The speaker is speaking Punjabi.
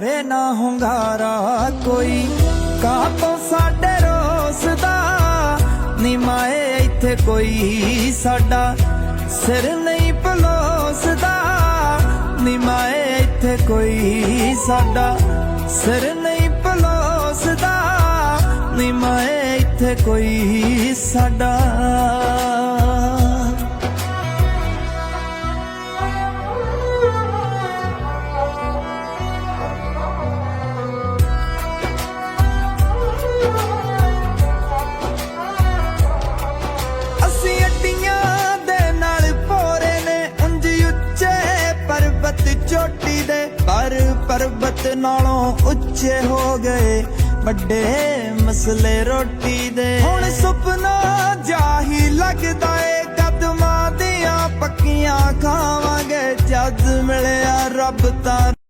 ਮਾਰੇ ਨਾ ਹੁੰਗਾਰਾ ਕੋਈ। ਕਾਤੋਂ ਸਾਡੇ ਰੋਸ ਦਾ? ਨੀ ਇੱਥੇ ਕੋਈ ਸਾਡਾ ਸਿਰ ਨਹੀਂ ਪਲੋਸਦਾ। ਨੀਮਾਏ ਇੱਥੇ ਕੋਈ ਸਾਡਾ ਸਿਰ ਨਹੀਂ ਪਲੋਸਦਾ। ਨੀਮਾਏ ਇੱਥੇ ਕੋਈ ਸਾਡਾ ਪਰਬਤ ਨਾਲੋਂ ਉੱਚੇ ਹੋ ਗਏ। ਵੱਡੇ ਮਸਲੇ ਰੋਟੀ ਦੇ। ਹੁਣ ਸੁਪਨਾ ਜਾਹੀ ਲੱਗਦਾ ਏ, ਕਦਮਾਂ ਦੀਆਂ ਪੱਕੀਆਂ ਖਾਵਾਂਗੇ। ਜਦ ਮਿਲਿਆ ਰੱਬ ਤਾਂ